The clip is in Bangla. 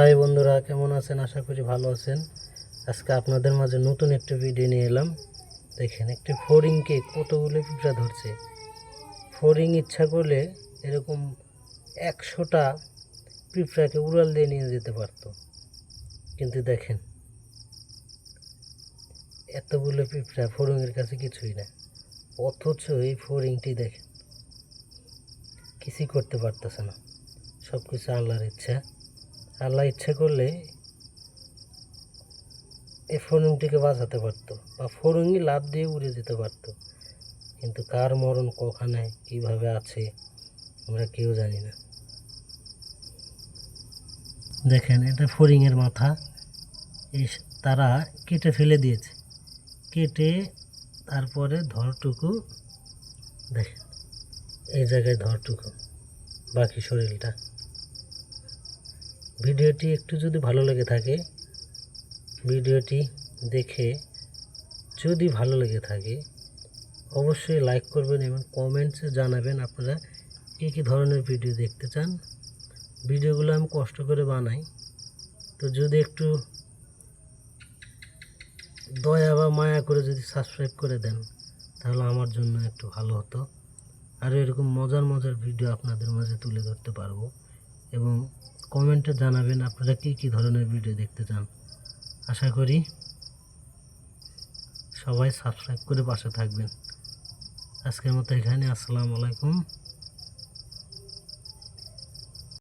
হাই বন্ধুরা, কেমন আছেন? আশা করি ভালো আছেন। আজকে আপনাদের মাঝে নতুন একটি ভিডিও নিয়ে এলাম। দেখেন, একটি ফড়িংকে কতগুলো পিঁপড়া ধরছে। ফড়িং ইচ্ছা করলে এরকম একশোটা পিঁপড়াকে উড়াল দিয়ে নিয়ে যেতে পারতো। কিন্তু দেখেন, এতগুলো পিঁপড়া ফড়িংয়ের কাছে কিছুই না। অথচ এই ফড়িংটি দেখেন, কিছুই করতে পারতেছে না। সব কিছু আল্লাহর ইচ্ছা। আল্লাহ ইচ্ছে করলে এই ফড়িংটিকে বাঁচাতে পারতো বা ফড়িংই লাভ দিয়ে উড়ে যেতে পারতো। কিন্তু কার মরণ কখানে, কীভাবে আছে, আমরা কেউ জানি না। দেখেন, এটা ফড়িংয়ের মাথা। এই তারা কেটে ফেলে দিয়েছে। কেটে তারপরে ধরটুকু, দেখেন, এই জায়গায় ধরটুকু, বাকি শরীরটা। ভিডিওটি একটু যদি ভালো লেগে থাকে, ভিডিওটি দেখে যদি ভালো লেগে থাকে, অবশ্যই লাইক করবেন এবং কমেন্টসে জানাবেন আপনারা কী কী ধরনের ভিডিও দেখতে চান। ভিডিওগুলো আমি কষ্ট করে বানাই। তো যদি একটু দয়া বা মায়া করে যদি সাবস্ক্রাইব করে দেন, তাহলে আমার জন্য একটু ভালো হতো। আর এরকম মজার মজার ভিডিও আপনাদের মাঝে তুলে ধরতে পারব। এবং কমেন্টে জানাবেন আপনারা কী কী ধরনের ভিডিও দেখতে চান। আশা করি সবাই সাবস্ক্রাইব করে পাশে থাকবেন। আজকের মতো এখানে, আসসালামু আলাইকুম।